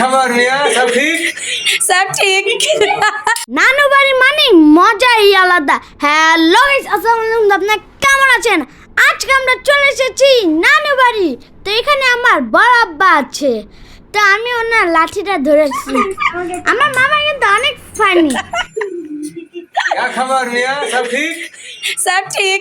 খাবার মিয়া সব ঠিক? সব ঠিক। নানু বাড়ি মানে মজাই আলাদা। হ্যালো গাইস আসসালামু আলাইকুম আপনারা কেমন আছেন? আজকে আমরা চলে এসেছি নানু বাড়ি। তো এখানে আমার বড় আব্বা আছে। তো আমি ওনার লাঠিটা ধরেছি। আমার মামা কিন্তু অনেক ফানি সব ঠিক?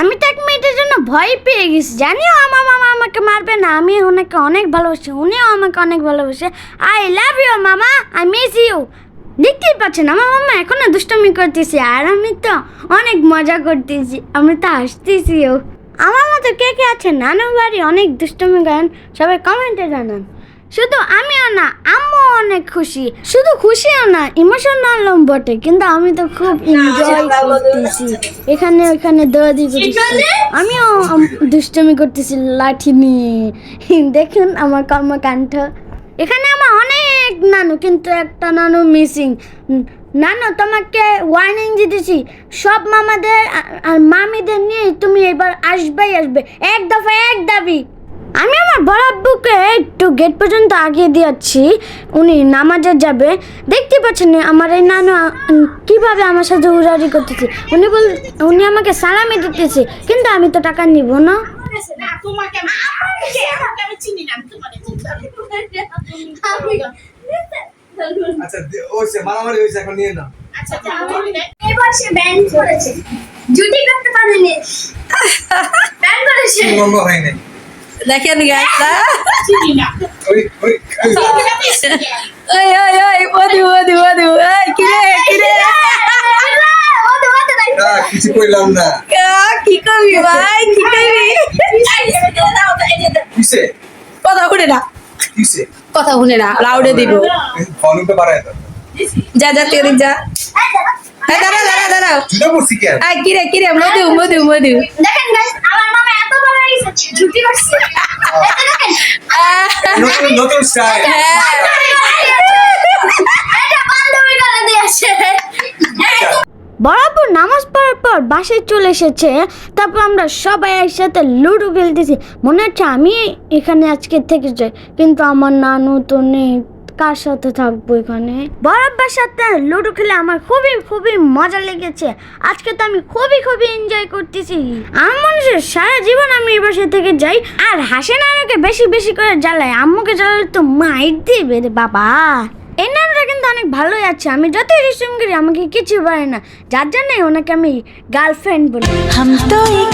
আমি তো এক মিনিটের জন্য ভয় পেয়ে গেছি। জানিও, আমার মামা আমাকে মারবে না আমি ওনাকে অনেক ভালোবাসি, উনিও আমাকে অনেক ভালোবাসে। I love you mama I miss you দেখতেই পাচ্ছেন, আমার মামা এখনও দুষ্টমি করতেছি, আর আমি তো অনেক মজা করতেছি, আমি তো হাসতেছিও। আমার মতো কে কে আছে? নানু বাড়ি অনেক দুষ্টমি গান সবাই কমেন্টে জানান। শুধু আমিও না আম্মু অনেক খুশি। শুধু খুশিও না ইমোশনাল বটে কিন্তু আমি তো খুব এনজয় করতেছি। এখানে ওখানে দৌড়াদি করতেছি। আমিও দুষ্টমি করতেছি লাঠি নিয়ে। দেখুন আমার কর্মকাণ্ড। এখানে আমার অনেক নানু কিন্তু একটা নানু মিসিং নানু তোমাকে ওয়ার্নিং দিতেছি সব মামাদের আর- আর মামিদের নিয়ে তুমি এবার আসবেই আসবে। এক দফা এক দাবি। আমি আমার বড় আব্বুকে একটু গেট পর্যন্ত আগিয়ে দিয়েছি। উনি নামাজে যাবে। দেখতে পাচ্ছেন আমার এই নানু কীভাবে আমার সাথে উড়াড়ি করতেছে। উনি বল উনি আমাকে সালামি দিতেছে কিন্তু আমি তো টাকা নিব না। আচ্ছা ওইসে মারামারি হয়েছে এখন নিয়ে নাও। আচ্ছা যাও এবার সে ব্যান করেছে। জুটি করতে পারেনি ব্যান করেছে। দেখেন গাছটা ওই ওই ওই ওই ওই মধু মধু মধু এই কিরে কিরে কিছু কইলাম না কা, করবি ভাই কি করবি কথা শুনে না কথা শুনে না লাউডে দিব যা যা এদিক যা দাঁড়া দাঁড়া এই কিরে কিরে মধু মধু মধু দেখেন আমার মামা নতুন নতুন বরাবর নামাজ পড়ার পর বাসে চলে এসেছে, তারপর আমরা সবাই একসাথে লুডো খেলতেছি। মনে হচ্ছে আমি এখানে আজকে থেকে যাই, কিন্তু আমার নানু তো নেই। কার সাথে থাকব এখানে? বরফের সাথে লুডো খেলে আমার খুবই খুবই মজা লেগেছে। আজকে তো আমি খুবই খুবই এনজয় করতেছি। আমার মানুষের সারা জীবন আমি এই বাসা থেকে যাই, আর হাসেন আরোকে বেশি বেশি করে জ্বালাই আম্মুকে জ্বালালে তো মাইট দিবে রে বাবা। এই নামটা কিন্তু অনেক ভালোই আছে। আমি যতই রিসিম করি, আমাকে কিছু পারে না। যার জন্যই ওনাকে আমি গার্লফ্রেন্ড বলি। হাম তো এক